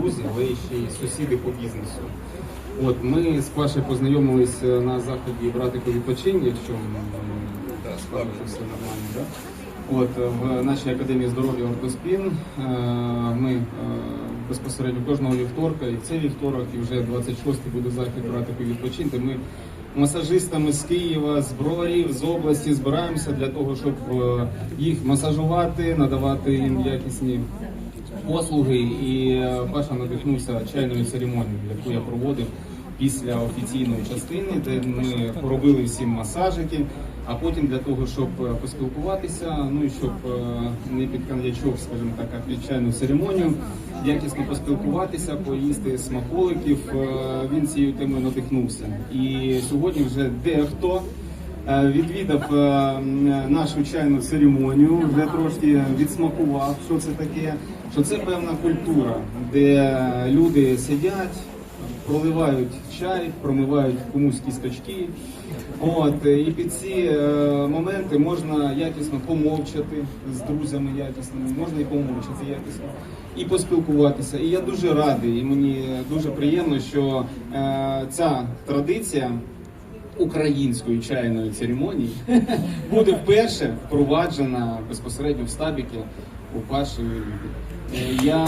друзі, але ще й сусіди по бізнесу. От ми з Пашею познайомились е, на заході братику відпочинь, якщо м, скажу, все нормально, да? От е, в нашій академії здоров'я Ортоспін е, ми е, безпосередньо кожного вівторка, і цей вівторок, і вже 26-й буде захід братику відпочиньте. Ми масажистами з Києва, з Броварів, з області збираємося для того, щоб їх масажувати, надавати їм якісні послуги. І е, Паша надихнувся чайною церемонією, яку я проводив після офіційної частини, де ми поробили всім масажики. А потім для того, щоб е, поспілкуватися, ну і щоб е, не під коньячок, скажімо так, а чайну церемонію, якісно поспілкуватися, поїсти смаколиків. Він цією темою надихнувся. І сьогодні вже дехто відвідав е, нашу чайну церемонію, вже трошки відсмакував, що це таке, що це певна культура, де люди сидять, проливають чай, промивають комусь кісточки. От, і під ці е, моменти можна якісно помовчати з друзями якісними, можна і помовчати якісно, і поспілкуватися. І я дуже радий, і мені дуже приємно, що е, ця традиція української чайної церемонії буде вперше впроваджена безпосередньо в стабіки у першій. Е, Я